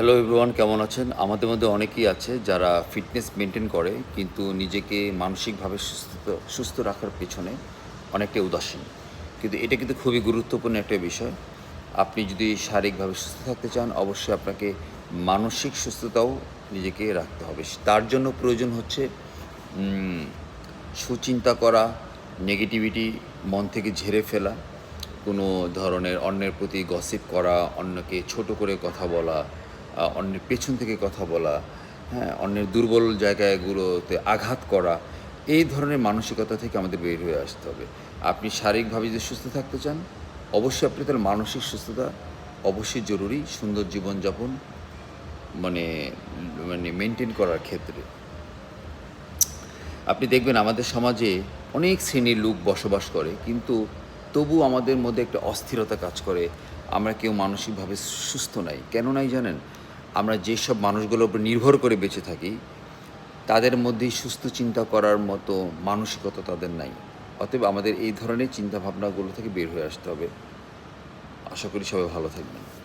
Hello everyone কেমন আছেন? আমাদের মধ্যে অনেকেই আছে যারা ফিটনেস মেনটেন করে, কিন্তু নিজেকে মানসিকভাবে সুস্থ সুস্থ রাখার পেছনে অনেকটা উদাসীন। কিন্তু এটা কিন্তু খুবই গুরুত্বপূর্ণ একটা বিষয়। আপনি যদি শারীরিকভাবে সুস্থ থাকতে চান, অবশ্যই আপনাকে মানসিক সুস্থতাও নিজেকে রাখতে হবে। তার জন্য প্রয়োজন হচ্ছে সুচিন্তা করা নেগেটিভিটি মন থেকে ঝেড়ে ফেলা, কোনো ধরনের অন্যের প্রতি গসিপ করা, অন্যকে ছোট করে কথা বলা অন্যের পেছন থেকে কথা বলা হ্যাঁ অন্যের দুর্বল জায়গাগুলোতে আঘাত করা, এই ধরনের মানসিকতা থেকে আমাদের বের হয়ে আসতে হবে। আপনি শারীরিকভাবে যদি সুস্থ থাকতে চান, অবশ্যই আপনি তার মানসিক সুস্থতা অবশ্যই জরুরি, সুন্দর জীবনযাপন মানে মানে মেনটেন করার ক্ষেত্রে। আপনি দেখবেন আমাদের সমাজে অনেক শ্রেণির লোক বসবাস করে, কিন্তু তবু আমাদের মধ্যে একটা অস্থিরতা কাজ করে। আমরা কেউ মানসিকভাবে সুস্থ নাই। কেন নাই জানেন? আমরা যেসব মানুষগুলোর উপর নির্ভর করে বেঁচে থাকি, তাদের মধ্যেই সুস্থ চিন্তা করার মতো মানসিকতা তাদের নাই। অতএব আমাদের এই ধরনের চিন্তাভাবনাগুলো থেকে বের হয়ে আসতে হবে। আশা করি সবাই ভালো থাকবেন।